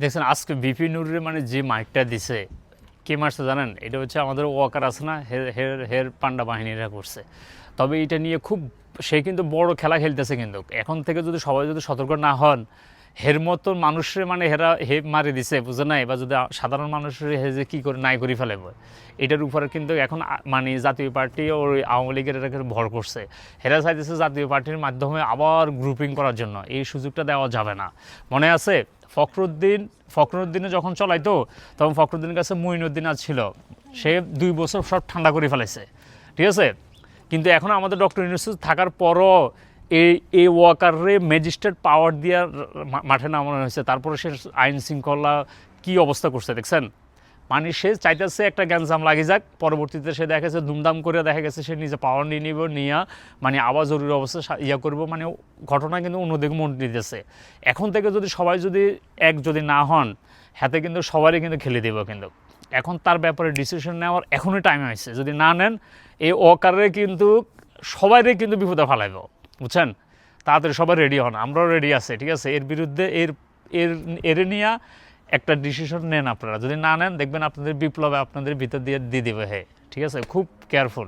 দেখছেন, আজকে বিপি নুরের মানে যে মাইকটা দিছে, কে মারছে জানেন? এটা হচ্ছে আমাদের ওয়াকার আছে না, হের হের হের পান্ডা বাহিনীরা করছে। তবে এটা নিয়ে খুব, সে কিন্তু বড় খেলা খেলতেছে কিন্তু। এখন থেকে যদি সবাই যদি সতর্ক না হন হের মতো মানুষের মানে হেরা হে মারি দিছে, বুঝে নাই? বা যদি সাধারণ মানুষের হে যে কী করে নাই করে ফেলেব এটার উপরে কিন্তু এখন মানে জাতীয় পার্টি ও আওয়ামী লীগের এটাকে ভর করছে। হেরা চাইতেছে জাতীয় পার্টির মাধ্যমে আবার গ্রুপিং করার জন্য। এই সুযোগটা দেওয়া যাবে না। মনে আছে, ফখরুদ্দিন ফখরুদ্দিনে যখন চলাইতো, তখন ফখরুদ্দিনের কাছে মুইনুদ্দিন আজ ছিল। সে দুই বছর সব ঠান্ডা করে ফেলেছে ঠিক আছে? কিন্তু এখন আমাদের ডক্টর ইউনুস থাকার পরও এই এই ওয়াকারে ম্যাজিস্ট্রেট পাওয়ার দিয়ে মাঠে নামানো হয়েছে। তারপরে সে আইন শৃঙ্খলা কি অবস্থা করছে দেখছেন? মানে সে চাইতেছে একটা গ্যাঞ্জাম লাগে যাক, পরবর্তীতে সে দেখা গেছে দুমদাম করে দেখা গেছে সে নিজে পাওয়ার নিয়ে নিব, নিয়ে মানে আবার জরুরি অবস্থা ইয়া করব মানে ঘটনা কিন্তু অন্যদিকে মন নিতেছে এখন থেকে যদি সবাই যদি এক যদি না হন, হাতে কিন্তু সবারই কিন্তু খেলে দেবো কিন্তু। এখন তার ব্যাপারে ডিসিশন নেওয়ার এখনই টাইম হয়েছে। যদি না নেন, এই অকারে কিন্তু সবাইরে কিন্তু বিপদে ফেলাইব। বুঝছেন? তাড়াতাড়ি সবাই রেডি হন, আমরাও রেডি আছে, ঠিক আছে? এর বিরুদ্ধে এর এর এর নিয়ে একটা ডিসিশন নেন আপনারা। যদি না নেন, দেখবেন আপনাদের বিপ্লবে আপনাদের ভিতর দিয়ে দিয়ে দেবে হে, ঠিক আছে? খুব কেয়ারফুল